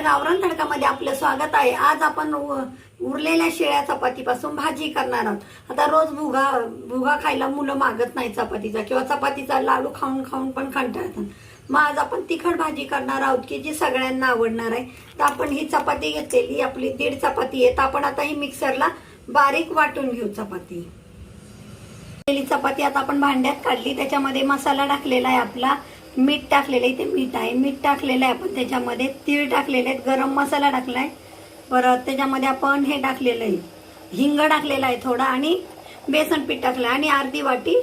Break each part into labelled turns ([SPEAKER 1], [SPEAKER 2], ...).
[SPEAKER 1] गावरान तडकामध्ये आपलं स्वागत आहे. आज आपण उ- उरलेल्या शेळ्या चपातीपासून भाजी करणार आहोत. आता रोज भुगा भुगा खायला मुलं मागत नाही चपातीचा किंवा चपातीचा लाडू खाऊन खाऊन पण कंटाळतात. मग आज आपण तिखट भाजी करणार आहोत की जी सगळ्यांना आवडणार आहे. तर आपण ही चपाती घेतलेली आपली दीड चपाती आहे. तर आपण आता ही मिक्सरला बारीक वाटून घेऊ चपाती. चपाती आता आपण भांड्यात काढली. त्याच्यामध्ये मसाला टाकलेला आहे आपला. मीठ टाकलेलं आहे ते मीठ आहे. मीठ टाकलेलं आहे आपण त्याच्यामध्ये. तीळ टाकलेले आहेत गरम मसाला टाकलाय. परत त्याच्यामध्ये आपण हे टाकलेलं आहे. हिंग टाकलेलं आहे थोडा आणि बेसन पीठ टाकलं आणि अर्धी वाटी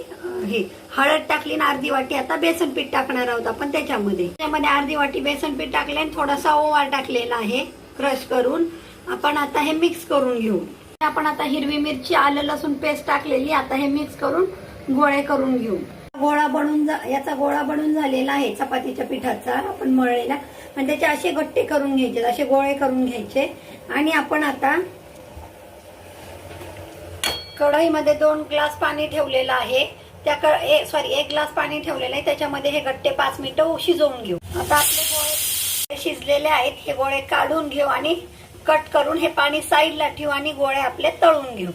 [SPEAKER 1] हे हळद टाकली आणि अर्धी वाटी आता बेसन पीठ टाकणार आहोत आपण त्याच्यामध्ये. त्याच्यामध्ये अर्धी वाटी बेसन पीठ टाकले आणि थोडासा ओवा टाकलेला आहे क्रश करून. आपण आता हे मिक्स करून घेऊ. आपण आता हिरवी मिरची आलं लसूण पेस्ट टाकलेली आता हे मिक्स करून गोळे करून घेऊ. गोळा बनून जा- याचा गोळा बनून झालेला आहे चपातीच्या पिठाचा आपण मळलेला. आणि त्याचे असे गट्टे करून घ्यायचे असे गोळे करून घ्यायचे. आणि आपण आता कढईमध्ये दोन ग्लास पाणी ठेवलेलं आहे. त्या सॉरी एक ग्लास पाणी ठेवलेलं आहे. त्याच्यामध्ये हे गट्टे पाच मिनिटं शिजवून घेऊ. आता आपले गोळे शिजलेले आहेत. हे गोळे काढून घेऊ आणि कट करून हे पाणी साईडला ठेवू आणि गोळे आपले तळून घेऊ.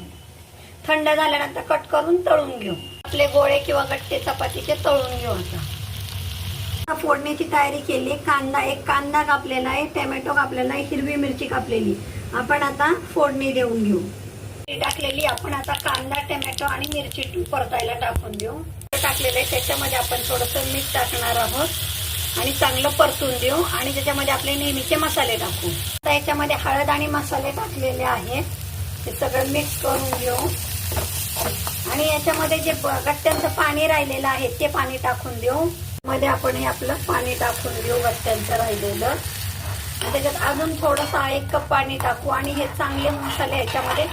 [SPEAKER 1] थंड झाल्यानंतर कट करून तळून घेऊ. आपले गोळे किंवा गट्टे चपातीचे तळून घेऊ आता. फोडणीची तयारी केली कांदा एक कांदा कापलेला आहे टोमॅटो कापलेला आहे हिरवी मिरची कापलेली. आपण आता फोडणी देऊन घेऊ. ती टाकलेली आपण आता कांदा टोमॅटो आणि मिरची टू परतायला टाकून देऊ. टाकलेलं आहे त्याच्यामध्ये आपण थोडस मीठ टाकणार आहोत. आणि चांगलं परतून देऊ. आणि त्याच्यामध्ये आपले नेहमीचे मसाले टाकू. आता याच्यामध्ये हळद आणि मसाले टाकलेले आहेत. ते सगळं मिक्स करून घेऊ. आणि याच्यामध्ये जे ब- गट्ट्यांचं पाणी राहिलेलं आहे ते पाणी टाकून देऊ. मध्ये आपण हे आपलं पाणी टाकून देऊ गट्ट्यांचं राहिलेलं. त्याच्यात अजून थोडंसं एक कप पाणी टाकू आणि हे चांगले मसाले याच्यामध्ये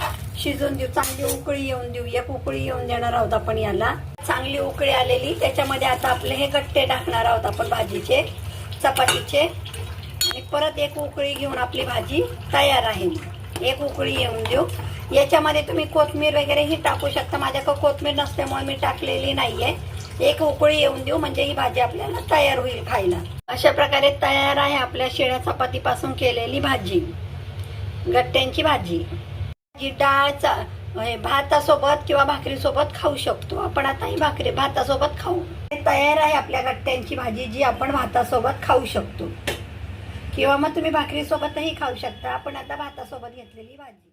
[SPEAKER 1] शिजून देऊ. चांगली उकळी येऊन देऊ. एक उकळी येऊन देणार आहोत आपण याला. चांगली उकळी आलेली. त्याच्यामध्ये आता आपले हे गट्टे टाकणार आहोत आपण भाजीचे चपातीचे. आणि परत एक उकळी घेऊन आपली भाजी तयार आहे. एक उकळी येऊन देऊ. याच्यामध्ये तुम्ही कोथमीर वगैरे ही टाकू शकता. माझ्याकडे कोथमीर नसल्यामुळे मी टाकलेली नाहीये. एक उकळी येऊन देऊ म्हणजे ही भाजी आपल्याला तयार होईल खायला. अशा प्रकारे तयार आहे आपल्या शिळ्या चपातीपासून केलेली भाजी. गट्ट्यांची भाजी. जी डाळ चा- भातासोबत किंवा भाकरीसोबत खाऊ शकतो. आपण आता ही भाकरी भातासोबत खाऊ. हे तयार आहे आपल्या गट्ट्यांची भाजी जी आपण भातासोबत खाऊ शकतो. किंवा मग तुम्ही भाकरीसोबतही खाऊ शकता. आपण आता भातासोबत घेतलेली भाजी.